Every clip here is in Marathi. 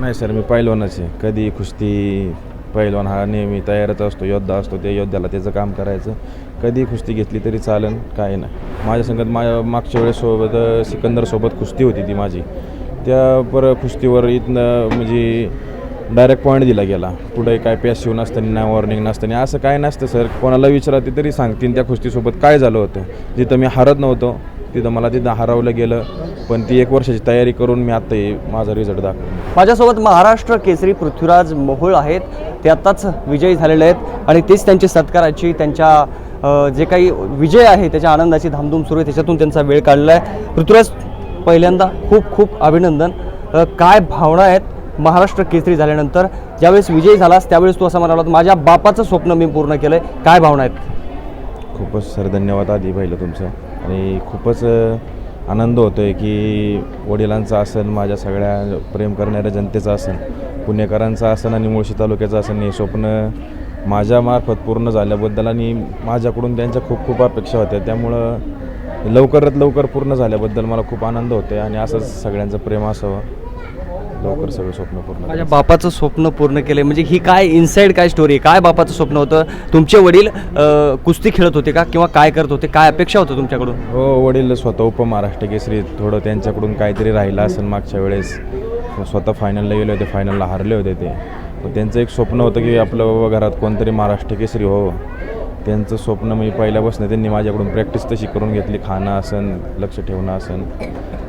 नाही सर मी पैलवानच आहे. कधी कुस्ती पैलवान हा नेहमी तयारच असतो योद्धा असतो त्या योद्ध्याला त्याचं काम करायचं. कधी कुस्ती घेतली तरी चालन काय नाही. माझ्या संगत माझ्या मागच्या वेळेसोबत सिकंदरसोबत कुस्ती होती ती माझी. त्या पर कुस्तीवर इथनं म्हणजे डायरेक्ट पॉईंट दिला गेला. पुढे काय पॅसिव्ह नसताना नाही वॉर्निंग नसताना असं काय नसतं सर. कोणाला विचारा ते तरी सांगतील त्या कुस्तीसोबत काय झालं होतं. जिथं मी हारत नव्हतो तिथं मला तिथं हरवलं गेलं पण ती एक वर्षाची तयारी करून मी आत्ता हे माझा रिझल्ट दाखवला माझ्यासोबत महाराष्ट्र केसरी पृथ्वीराज मोहोळ आहेत. ते आत्ताच विजयी झालेले आहेत आणि तेच त्यांची सत्काराची त्यांच्या जे काही विजय आहे त्याच्या आनंदाची धामधूम सुरू आहे त्याच्यातून त्यांचा वेळ काढला आहे. पृथ्वीराज पहिल्यांदा खूप खूप अभिनंदन. काय भावना आहेत महाराष्ट्र केसरी झाल्यानंतर? ज्यावेळेस विजयी झालास त्यावेळेस तू असं म्हणाला होता, माझ्या बापाचं स्वप्न मी पूर्ण केलं आहे काय भावना आहेत? खूपच सर धन्यवाद आधी पहिलं तुमचं. आणि खूपच आनंद होतो आहे की वडिलांचा असेल माझ्या सगळ्या प्रेम करणाऱ्या जनतेचा असेल पुणेकरांचा असेल आणि मुळशी तालुक्याचं असेल हे स्वप्न माझ्यामार्फत पूर्ण झाल्याबद्दल आणि माझ्याकडून त्यांच्या खूप खूप अपेक्षा होत्या. त्यामुळं लवकरात लवकर पूर्ण झाल्याबद्दल मला खूप आनंद होतो आहे आणि असंच सगळ्यांचं प्रेम असावं. लवकर सगळं स्वप्न पूर्ण माझ्या बापाचं स्वप्न पूर्ण केलंय. म्हणजे ही काय इनसाइड काय स्टोरी आहे? काय बापाचं स्वप्न होतं? तुमचे वडील अ, कुस्ती खेळत होते का? किंवा काय करत होते? काय अपेक्षा होतं तुमच्याकडून? हो वडील स्वतः उपमहाराष्ट्र केसरी थोडं त्यांच्याकडून काहीतरी राहिलं असेल मागच्या वेळेस. स्वतः फायनलला गेले होते फायनलला हारले होते ते. पण त्यांचं एक स्वप्न होतं की आपलं बाबा घरात कोणतरी महाराष्ट्र केसरी हो. त्यांचं स्वप्न मी पहिल्यापासून त्यांनी माझ्याकडून प्रॅक्टिस तशी करून घेतली. खाणं असन लक्ष ठेवणं असन.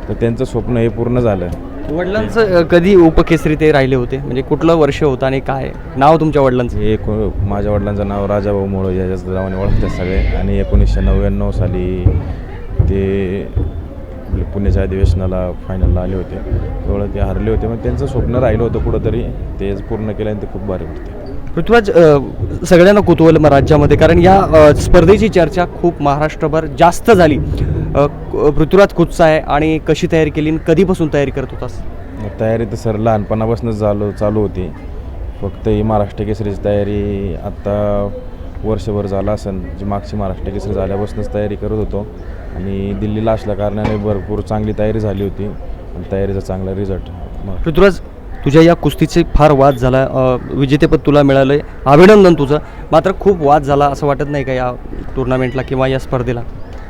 तर त्यांचं स्वप्न हे पूर्ण झालं. वडिलांचं कधी उपकेसरी ते राहिले होते? म्हणजे कुठलं वर्ष होतं आणि काय? नाव तुमच्या वडिलांचं. हे को माझ्या वडिलांचं नाव राजाभाऊ मोळ याच्या नावाने ओळखतात सगळे. आणि एकोणीसशे नव्याण्णव साली ते आपले पुण्याच्या अधिवेशनाला फायनलला आले होते. तेवढं ते हरले होते. मग त्यांचं स्वप्न राहिलं होतं कुठंतरी. ते पूर्ण केलं आणि ते खूप भारी वाटते पृथ्वीराज अ, सगळ्यांना कुतूहल मग राज्यामध्ये कारण या अ, स्पर्धेची चर्चा खूप महाराष्ट्रभर जास्त झाली. पृथ्वीराज कुठचा आहे आणि कशी तयारी केली आणि कधीपासून तयारी करत होतास? तयारी तर सर लहानपणापासूनच चालू चालू होती. फक्त ही महाराष्ट्र केसरीची तयारी आत्ता वर्षभर झालं असेल जी मागची महाराष्ट्र केसरी झाल्यापासूनच तयारी करत होतो. आणि दिल्लीला असल्या कारणाने भरपूर चांगली तयारी झाली होती आणि तयारीचा चांगला रिझल्ट पृथ्वीराज तुझ्या या कुस्तीचे फार वाद झाला विजेतेपद तुला मिळालं आहे अभिनंदन तुझं. मात्र खूप वाद झाला असं वाटत नाही का या टुर्नामेंटला किंवा या स्पर्धेला?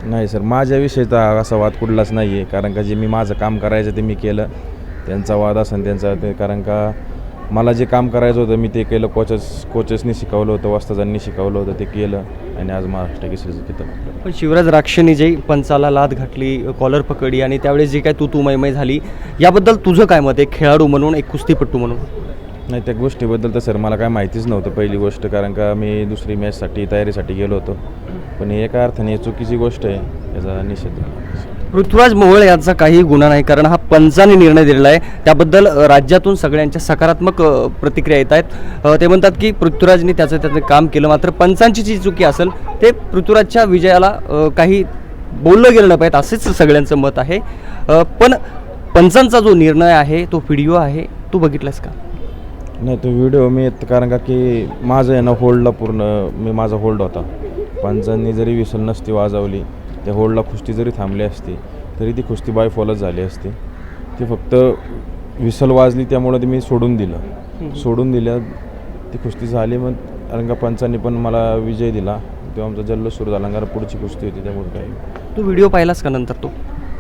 नाही सर माझ्याविषयीचा असा वाद कुठलाच नाही आहे कारण का जे मी माझं काम करायचं ते मी केलं. त्यांचा वाद असेल त्यांचा ते कारण का मला जे काम करायचं होतं मी ते केलं. कोचेस कोचेसनी शिकवलं होतं वस्ताजांनी शिकवलं होतं ते केलं. आणि आज महाराष्ट्र केसरीचं किताब पण शिवराज राक्षनी जे पंचाला लाद घातली कॉलर पकडी आणि त्यावेळेस जी काय तू तू मैमै झाली याबद्दल तुझं काय मत आहे? खेळाडू म्हणून एक कुस्तीपट्टू म्हणून? नाही त्या गोष्टीबद्दल तर सर मला काय माहितीच नव्हतं पहिली गोष्ट. कारण का मी दुसरी मॅचसाठी तयारीसाठी गेलो होतो. पण ही एका अर्थाने चुकीची गोष्ट आहे याचा निषेध. पृथ्वीराज मोहोळ यांचा काही गुन्हा नाही कारण हा पंचाने निर्णय दिलेला आहे. त्याबद्दल राज्यातून सगळ्यांच्या सकारात्मक प्रतिक्रिया येत आहेत. ते म्हणतात की पृथ्वीराजनी त्याचं त्याचं काम केलं मात्र पंचांची जी चुकी असेल ते पृथ्वीराजच्या विजयाला काही बोललं गेलं नाही पाहिजे असेच सगळ्यांचं मत आहे. पण पंचांचा जो निर्णय आहे तो व्हिडिओ आहे तू बघितलास का? नाही तो व्हिडिओ मी येत- कारण का की माझं आहे ना होल्डला पूर्ण मी माझा होल्ड होता. पंचांनी जरी विसल नसती वाजवली त्या होल्डला कुस्ती जरी थांबली असती तरी ती कुस्ती बाय फॉलच झाली असती. ती फक्त विसल वाजली त्यामुळं ती मी सोडून दिलं. सोडून दिल्या ती कुस्ती झाली मग कारण का पंचांनी पण मला विजय दिला. तेव्हा आमचा जल्लोष सुरू झाला कारण पुढची कुस्ती होती त्यामुळे काही. तू व्हिडिओ पाहिलास का नंतर तो?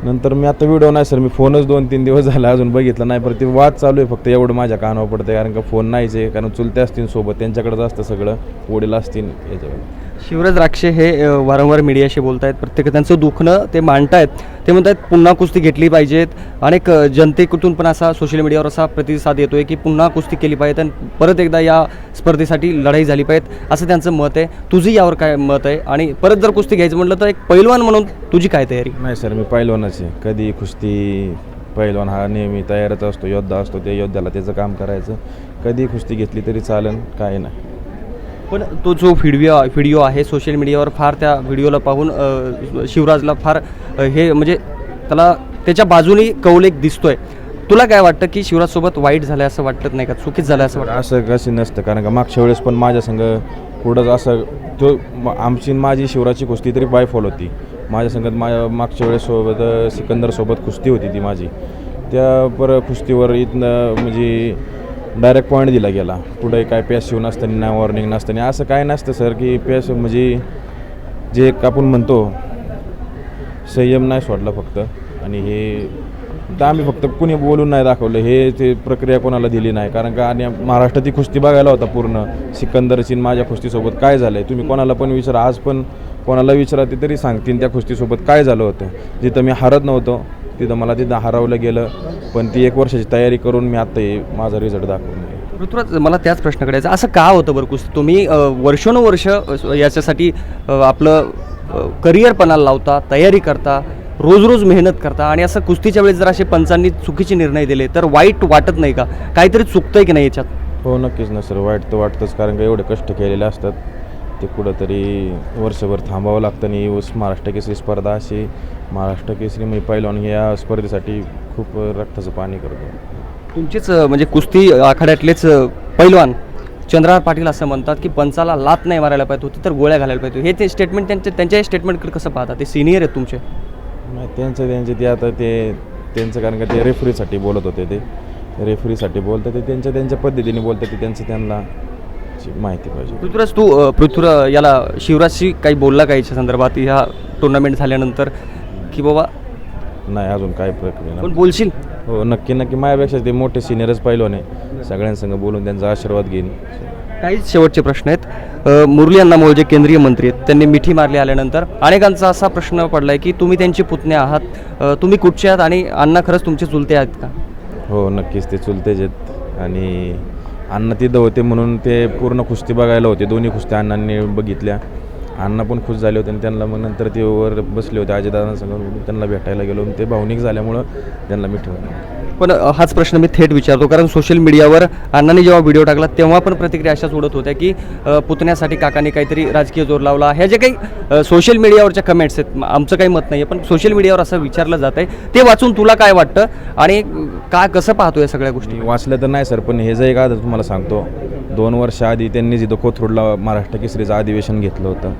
नंतर मी आता व्हिडिओ नाही सर. मी फोनच दोन तीन दिवस झाला अजून बघितला नाही पण ते वाद चालू आहे फक्त एवढं माझ्या कानावर पडतं कारण का फोन नाहीच आहे कारण चुलते असतील सोबत त्यांच्याकडेच असतं सगळं वडील असतील याच्यावर. शिवराज राक्षे हे वारंवार मीडियाशी बोलत आहेत प्रत्येक त्यांचं दुखणं ते मांडत आहेत ते म्हणतात पुन्हा कुस्ती घेतली पाहिजेत. अनेक जनतेकडून पण असा सोशल मीडियावर असा प्रतिसाद येतो आहे की पुन्हा कुस्ती केली पाहिजे आणि परत एकदा या स्पर्धेसाठी लढाई झाली पाहिजे असं त्यांचं मत आहे. तुझी यावर काय मत आहे? आणि परत जर कुस्ती घ्यायचं म्हटलं तर एक पैलवान म्हणून तुझी काय तयारी? नाही सर मी पैलवानच आहे. कधी कुस्ती पैलवान हा नेहमी तयारच असतो योद्धा असतो. त्या योद्ध्याला त्याचं काम करायचं. कधी कुस्ती घेतली तरी चालन काय नाही. पण तो जो व्हिडिओ व्हिडिओ आहे सोशल मीडियावर फार त्या व्हिडिओला पाहून शिवराजला फार हे म्हणजे त्याला त्याच्या बाजूनी कौलेक दिसतोय. तुला काय वाटतं की शिवराजसोबत वाईट झालं असं वाटत नाही का? चुकीच झालं असं वाटतं? असं कसं नसतं कारण का मागच्या वेळेस पण माझ्या संग पुढंच असं तो आमची माझी शिवराजची कुस्ती तरी बाय फॉल होती. माझ्या संगत माझ्या मागच्या वेळेसोबत सिकंदरसोबत कुस्ती होती ती माझी. त्या पर कुस्तीवर इथनं म्हणजे डायरेक्ट पॉईंट दिला गेला. पुढे काय पॅसिव्ह नसताना ना वॉर्निंग नसताना असं काय नसतं सर की पॅस म्हणजे जे एक आपण म्हणतो संयम नाही सोडला फक्त. आणि हे तर आम्ही फक्त कुणी बोलून नाही दाखवलं. हे ते प्रक्रिया कोणाला दिली नाही. कारण का आणि महाराष्ट्रात कुस्ती बघायला होता पूर्ण. सिकंदरचीन माझ्या कुस्तीसोबत काय झालं आहे तुम्ही कोणाला पण विचारा. आज पण कोणाला विचारा ते तरी सांगतील त्या कुस्तीसोबत काय झालं होतं. जिथं मी हरत नव्हतो तिथं मला तिथं हरवलं गेलं. पण ती एक वर्षाची तयारी करून मी आत्ता हे माझा रिझल्ट दाखवून ऋतुराज मला त्याच प्रश्न करायचा असं का होतं बरं कुस्ती? तुम्ही वर्षानुवर्ष याच्यासाठी आपलं करिअर पणाला लावता तयारी करता. रोज रोज मेहनत करता आणि असं कुस्तीच्या वेळेस जर असे पंचांनी चुकीचे निर्णय दिले तर वाईट वाटत नाही का? काहीतरी चुकतंय की नाही याच्यात? हो नक्कीच ना सर. वाईट तर वाटतंच कारण का एवढे कष्ट केलेले असतात. ते कुठंतरी वर्षभर थांबावं लागतं आणि ऊस महाराष्ट्र केसरी स्पर्धा अशी महाराष्ट्र केसरी मी पहिलवान या स्पर्धेसाठी खूप रक्ताचं पाणी करतो. तुमचेच अ, म्हणजे कुस्ती आखाड्यातलेच अ, पैलवान चंद्रहार पाटील असं म्हणतात की पंचाला लात नाही मारायला पाहिजे होती तर गोळ्या घालायला पाहिजे होती. हे ते स्टेटमेंट त्यांच्या त्यांच्या स्टेटमेंटकडे कसं पाहता? ते सिनियर आहेत तुमचे. नाही त्यांचं त्यांचे ते आता ते त्यांचं कारण का ते रेफरीसाठी बोलत होते ते. रेफरीसाठी बोलतात ते त्यांच्या त्यांच्या पद्धतीने बोलतात ते त्यांचं त्यांना माहिती पाहिजे. पृथ्वीराज तू अ, पृथ्वी याला शिवराजशी काही बोलला का याच्या संदर्भात? ह्या टुर्नामेंट झाल्यानंतर? की बाबा? नाही अजून काय प्रक्रिया पण नाही. बोलशील? हो नक्की नक्की. माझ्यापेक्षा ते मोठे सिनियरच पहिलवान आहे. सगळ्यांसंग बोलून त्यांचा आशीर्वाद घेईन. काहीच शेवटचे प्रश्न आहेत. मुरली अण्णा मोळ जे केंद्रीय मंत्री आहेत त्यांनी मिठी मारली आल्यानंतर अनेकांचा असा प्रश्न पडला आहे की तुम्ही त्यांचे पुतणे आहात तुम्ही कुठचे आहात आणि अण्णा खरंच तुमचे चुलते आहेत का? हो नक्कीच ते चुलतेच आहेत आणि अण्णा तिथं होते म्हणून ते पूर्ण कुस्ती बघायला होते दोन्ही कुस्त्या अण्णांनी बघितल्या. अण्णा पण खुश झाले होते आणि त्यांना मग नंतर ते वर बसले होते अजयदादांसंग त्यांना भेटायला गेलो ते भावनिक झाल्यामुळं त्यांना मी ठेवलं. पण हाच प्रश्न मी थेट विचारतो कारण सोशल मीडियावर अण्णांनी जेव्हा व्हिडिओ टाकला तेव्हा पण प्रतिक्रिया अशाच उडत होत्या की पुतण्यासाठी काकांनी काहीतरी राजकीय जोर लावला ह्या जे काही सोशल मीडियावरच्या कमेंट्स आहेत आमचं काही मत नाही आहे पण सोशल मीडियावर असं विचारलं जात आहे. ते वाचून तुला काय वाटतं? आणि काय कसं पाहतो या सगळ्या गोष्टी? वाचलं तर नाही सर पण हे जे एक आता तुम्हाला सांगतो दोन वर्ष आधी त्यांनी जिथं कोथरूडला महाराष्ट्र केसरीचं अधिवेशन घेतलं होतं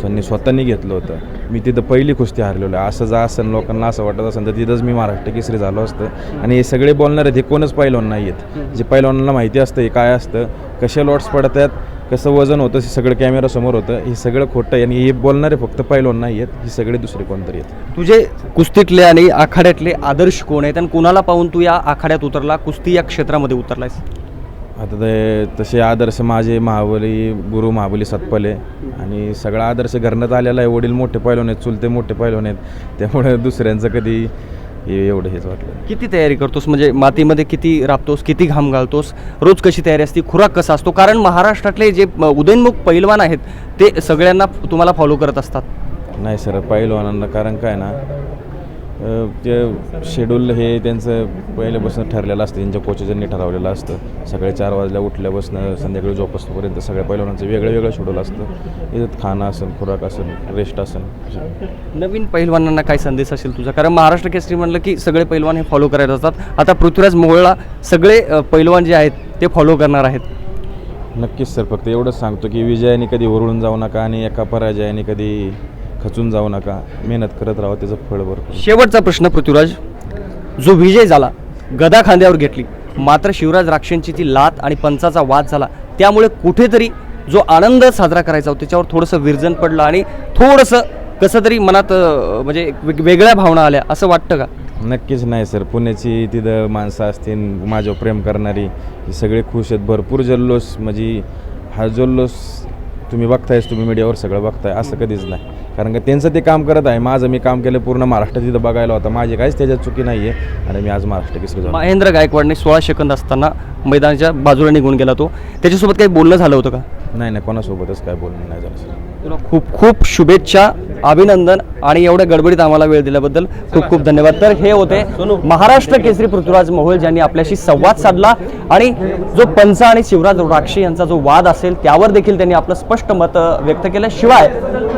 त्यांनी स्वतःनी घेतलं होतं. मी तिथं पहिली कुस्ती हारलेलो आहे. असं जा असं लोकांना असं वाटत असेल तर तिथंच मी महाराष्ट्र केसरी झालो असतं. आणि हे सगळे बोलणारे हे कोणच पैलवान नाही आहेत. जे पैलवानांना माहिती असतं हे काय असतं कसे लॉट्स पडत आहेत कसं वजन होतं हे सगळं कॅमेरासमोर होतं. हे सगळं खोटं आहे. आणि हे बोलणारे फक्त पैलवान नाही आहेत. हे सगळे दुसरे कोणतरी आहेत. तुझे कुस्तीतले आणि आखाड्यातले आदर्श कोण आहेत? आणि कुणाला पाहून तू या आखाड्यात उतरला? कुस्ती या क्षेत्रामध्ये उतरलायस? आता ते तसे आदर्श माझे महाबली गुरु महाबली सतपले आणि सगळा आदर्श घरण्यात आलेला आहे. वडील मोठे पैलवान आहेत चुलते मोठे पैलवान आहेत त्यामुळे दुसऱ्यांचं कधी हे एवढं हेच वाटलं किती तयारी करतोस? म्हणजे मातीमध्ये किती राबतोस? किती घाम घालतोस? रोज कशी तयारी असते? खुराक कसा असतो? कारण महाराष्ट्रातले जे उदयनमुख पैलवान आहेत ते सगळ्यांना तुम्हाला फॉलो करत असतात. नाही सर पैलवानांना कारण काय ना ते शेड्यूल हे त्यांचं पहिल्यापासून ठरलेलं असतं त्यांच्या कोचेजांनी ठरवलेलं असतं. सकाळी चार वाजल्या उठल्यापासून संध्याकाळी झोपसतोपर्यंत सगळ्या पैलवानांचं वेगळं वेगळं शेड्यूल असतं. याच्यात खाणं असेल खुराक असेल रेस्ट असेल नवीन पैलवानांना काय संदेश असेल तुझा? कारण महाराष्ट्र केसरी म्हणलं की सगळे पैलवान हे फॉलो करायला असतात आता पृथ्वीराज मोहोळला सगळे पैलवान जे आहेत ते फॉलो करणार आहेत. नक्कीच सर. फक्त एवढंच सांगतो की विजयाने कधी ओरळून जाऊ नका आणि एका पराजयाने कधी खचून जाऊ नका. मेहनत करत राहा त्याचं फळ भरपूर. शेवटचा प्रश्न पृथ्वीराज. जो विजय झाला गदा खांद्यावर घेतली. मात्र शिवराज राक्षांची ती लात आणि पंचाचा वाद झाला त्यामुळे कुठेतरी जो आनंद साजरा करायचा होता त्याच्यावर थोडंसं विरजन पडलं आणि थोडंसं कसं तरी मनात अ, म्हणजे एक वेग- वेगळ्या भावना आल्या असं वाटतं का? नक्कीच नाही सर. पुण्याची तिथं माणसं असतील माझ्यावर प्रेम करणारी ही सगळे खुश आहेत. भरपूर जल्लोष म्हणजे हा जल्लोष तुम्ही बघतायच तुम्ही मीडियावर सगळं बघताय असं कधीच नाही. कारण का त्यांचं ते काम करत आहे. माझं मी काम केलं पूर्ण महाराष्ट्र तिथं बघायला होता. माझी काहीच त्याच्यात चुकी नाही आहे आणि मी आज महाराष्ट्र केसरी झालो. महेंद्र गायकवाडने सोळा सेकंद असताना मैदानाच्या बाजूला निघून गेला तो. त्याच्यासोबत काही बोलणं झालं होतं का? नाही नाही कोणासोबतच काय बोलणं नाही झालं. तुला खूप खूप शुभेच्छा अभिनंदन आणि एवढ्या गडबडीत आम्हाला वेळ दिल्याबद्दल खूप खूप धन्यवाद. तर हे होते महाराष्ट्र केसरी पृथ्वीराज मोहोळ ज्यांनी आपल्याशी संवाद साधला. आणि जो पंच आणि शिवराज राक्षे यांचा जो वाद असेल त्यावर देखील त्यांनी आपलं स्पष्ट मत व्यक्त केलं. शिवाय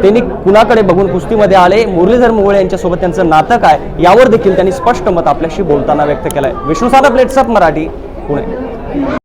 त्यांनी कुणाकडे बघून कुस्तीमध्ये आले? मुरलीधर मोगळे यांच्यासोबत त्यांचं नातं काय? यावर देखील त्यांनी स्पष्ट मत आपल्याशी बोलताना व्यक्त केलंय. विष्णू साधा प्लेट्सअप मराठी पुणे.